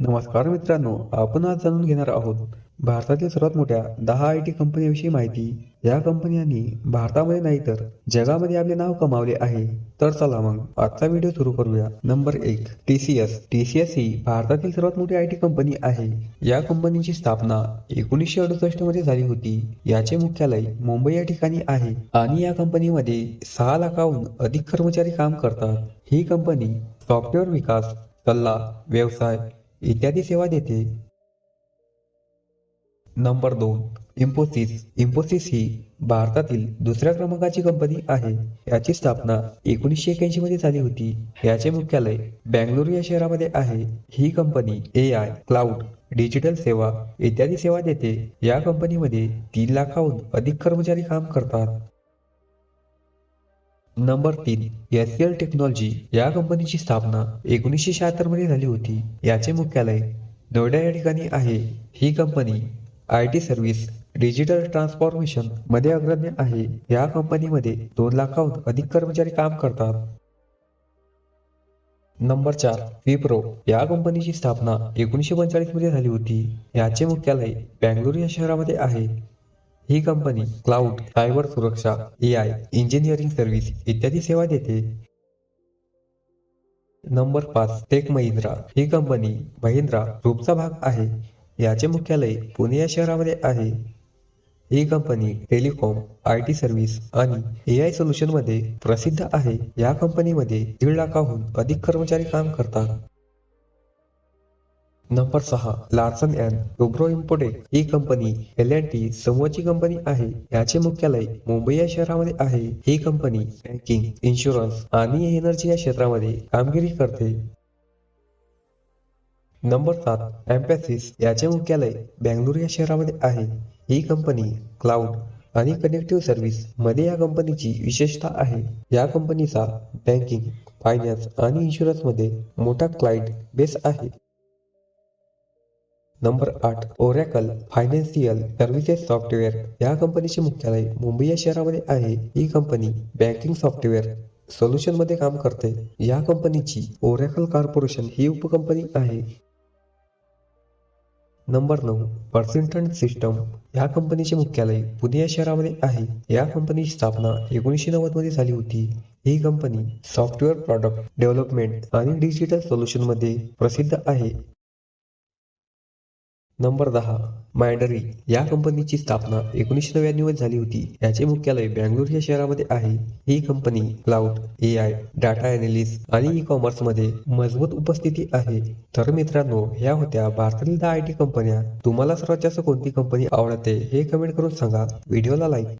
नमस्कार मित्रांनो आपण आज जाणून घेणार आहोत भारतातील सर्वात मोठ्या दहा आय टी कंपन्यांविषयी माहिती. या कंपन्यांनी भारतामध्ये नाही तर जगामध्ये आपले नाव कमावले आहे. तर चला मग आजचा व्हिडिओ सुरू करूया. नंबर एक T C S. T C S ही भारतातील सर्वात मोठी आय टी कंपनी आहे. या कंपनीची स्थापना एकोणीसशे अडुसष्टमध्ये झाली होती. याचे मुख्यालय मुंबई या ठिकाणी आहे. आणि या कंपनीमध्ये सहा लाखाहून अधिक कर्मचारी काम करतात. ही कंपनी सॉफ्टवेअर विकास सल्ला व्यवसाय इत्यादी सेवा देते. नंबर दोन इन्फोसिस. इन्फोसिस ही भारतातील दुसऱ्या क्रमांकाची कंपनी आहे. याची स्थापना एकोणीसशे एक्याऐंशी मध्ये झाली होती. याचे मुख्यालय बँगलोर या शहरामध्ये आहे. ही company A I cloud digital सेवा इत्यादी सेवा देते. या कंपनीमध्ये तीन लाखाहून अधिक कर्मचारी काम करतात. नंबर तीन एस एल टेक्नॉलॉजी या कंपनीची स्थापना एकोणीसशे शहात्तरमध्ये झाली होती. याचे मुख्यालय नोएडा या ठिकाणी आहे. ही company I T service digital ट्रान्सफॉर्मेशनमध्ये अग्रण्य आहे. या कंपनीमध्ये दोन लाखाहून अधिक कर्मचारी काम करतात. नंबर चार विप्रो या कंपनीची स्थापना एकोणीसशे पंचेचाळीसमध्ये झाली होती. याचे मुख्यालय बँगलोर या शहरामध्ये आहे. ही कंपनी क्लाउड सायबर सुरक्षा ए आय इंजिनिअरिंग सर्व्हिस इत्यादी सेवा देते. नंबर पाच टेक महिंद्रा. ही कंपनी महिंद्रा ग्रुपचा भाग आहे. याचे मुख्यालय पुणे या शहरामध्ये आहे. ही company telecom I T service आणि ए आय सोल्युशनमध्ये प्रसिद्ध आहे. या कंपनीमध्ये दीड लाखाहून अधिक कर्मचारी काम करतात. नंबर सहा लार्सन अँड टोब्रो इम्पोटेक ही कंपनी एल अँड टी समूहाची कंपनी आहे. याचे मुख्यालय मुंबई या शहरामध्ये आहे. ही कंपनी बँकिंग इन्शुरन्स आणि एनर्जी या क्षेत्रामध्ये कामगिरी करते. नंबर सात एम्पॅसिस याचे मुख्यालय बँगलोर या शहरामध्ये आहे. ही कंपनी क्लाउड आणि कनेक्टिव्ह सर्व्हिसमध्ये या कंपनीची विशेषता आहे. या कंपनीचा बँकिंग फायनान्स आणि इन्शुरन्समध्ये मोठा क्लाइंट बेस आहे. नंबर आठ ओरॅकल फायनान्शियल सर्व्हिसेस सॉफ्टवेअर. या कंपनीचे मुख्यालय मुंबई या शहरामध्ये आहे. ही कंपनी बँकिंग सॉफ्टवेअर सोल्युशनमध्ये काम करते. या कंपनीची ओरॅकल कॉर्पोरेशन ही उपकंपनी आहे. नंबर नऊ पर्सिंटन सिस्टम. या कंपनीचे मुख्यालय पुणे या शहरामध्ये आहे. या कंपनीची स्थापना एकोणीसशे नव्वदमध्ये झाली होती. ही कंपनी सॉफ्टवेअर प्रॉडक्ट डेव्हलपमेंट आणि डिजिटल सोल्युशनमध्ये प्रसिद्ध आहे. नंबर दहा मायडरी या कंपनीची स्थापना एकोणीसशे नव्याण्णवमध्ये झाली होती. याचे मुख्यालय बँगलोर या शहरामध्ये आहे. ही company cloud A I data analysis आणि ई कॉमर्समध्ये मजबूत उपस्थिती आहे. तर मित्रांनो ह्या होत्या भारतातील दहा आय टी कंपन्या. तुम्हाला सर्वात जास्त कोणती कंपनी आवडते हे कमेंट करून सांगा. व्हिडिओला लाईक